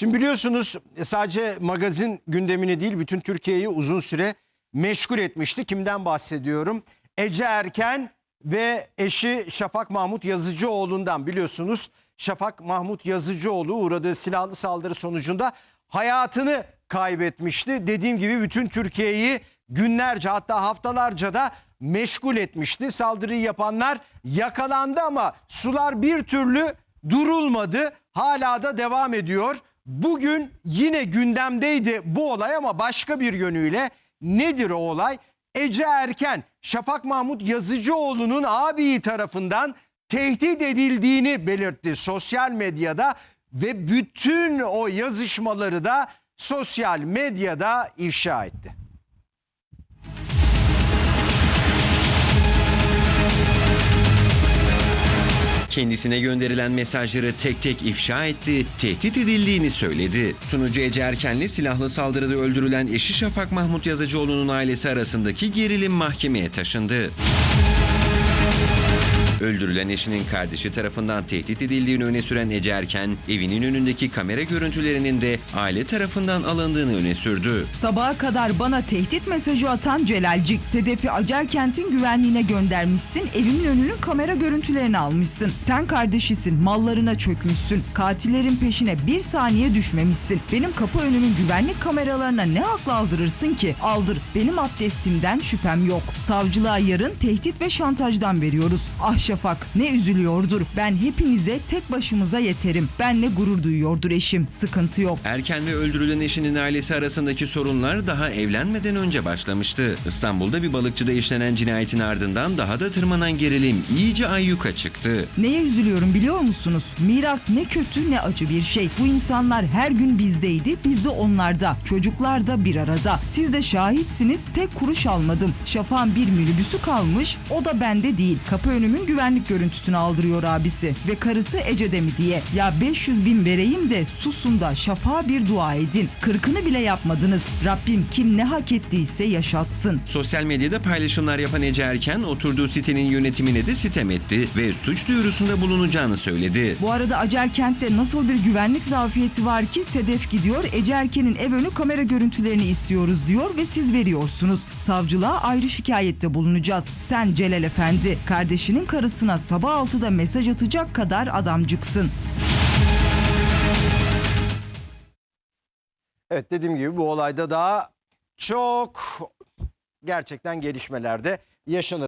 Şimdi biliyorsunuz e, sadece magazin gündemini değil bütün Türkiye'yi uzun süre meşgul etmişti. Kimden bahsediyorum? Ece Erken ve eşi Şafak Mahmut Yazıcıoğlu'ndan biliyorsunuz. Şafak Mahmut Yazıcıoğlu uğradığı silahlı saldırı sonucunda hayatını kaybetmişti. Dediğim gibi bütün Türkiye'yi günlerce hatta haftalarca da meşgul etmişti. Saldırıyı yapanlar yakalandı ama sular bir türlü durulmadı. Hala da devam ediyor. Bugün yine gündemdeydi bu olay ama başka bir yönüyle nedir o olay? Ece Erken, Şafak Mahmut Yazıcıoğlu'nun abiyi tarafından tehdit edildiğini belirtti sosyal medyada ve bütün o yazışmaları da sosyal medyada ifşa etti. Kendisine gönderilen mesajları tek tek ifşa etti, tehdit edildiğini söyledi. Sunucu Ece Erken'le silahlı saldırıda öldürülen eşi Şafak Mahmut Yazıcıoğlu'nun ailesi arasındaki gerilim mahkemeye taşındı. Öldürülen eşinin kardeşi tarafından tehdit edildiğini öne süren Ece Erken, evinin önündeki kamera görüntülerinin de aile tarafından alındığını öne sürdü. Sabaha kadar bana tehdit mesajı atan Celalcik, Sedef'i Acarkent'in güvenliğine göndermişsin, evimin önünün kamera görüntülerini almışsın. Sen kardeşisin, mallarına çökmüşsün, katillerin peşine bir saniye düşmemişsin. Benim kapı önümün güvenlik kameralarına ne hakla aldırırsın ki? Aldır, benim abdestimden şüphem yok. Savcılığa yarın tehdit ve şantajdan veriyoruz. Ah Şafak, ne üzülüyordur. Ben hepinize tek başımıza yeterim. Benle gurur duyuyordur eşim, sıkıntı yok. Erken ve öldürülen eşinin ailesi arasındaki sorunlar daha evlenmeden önce başlamıştı. İstanbul'da bir balıkçıda işlenen cinayetin ardından daha da tırmanan gerilim iyice ayyuka çıktı. Neye üzülüyorum biliyor musunuz? Miras ne kötü ne acı bir şey. Bu insanlar her gün bizdeydi, biz de onlarda. Çocuklar da bir arada. Siz de şahitsiniz, tek kuruş almadım. Şafak'ın bir minibüsü kalmış, o da bende değil. Kapı önümün güvenlik görüntüsünü aldırıyor abisi. Ve karısı Ece'de mi diye. Ya 500 bin vereyim de susun da Şafak'a bir dua edin. Kırkını bile yapmadınız. Rabbim kim ne hak ettiyse yaşatsın. Sosyal medyada paylaşımlar yapan Ece Erken oturduğu sitenin yönetimine de sitem etti ve suç duyurusunda bulunacağını söyledi. Bu arada Acarkent'te nasıl bir güvenlik zafiyeti var ki Sedef gidiyor Ece Erken'in ev önü kamera görüntülerini istiyoruz diyor ve siz veriyorsunuz. Savcılığa ayrı şikayette bulunacağız. Sen Celal Efendi kardeşinin karısına sabah 6'da mesaj atacak kadar adamcıksın. Evet dediğim gibi bu olayda daha çok gerçekten gelişmelerde yaşanır.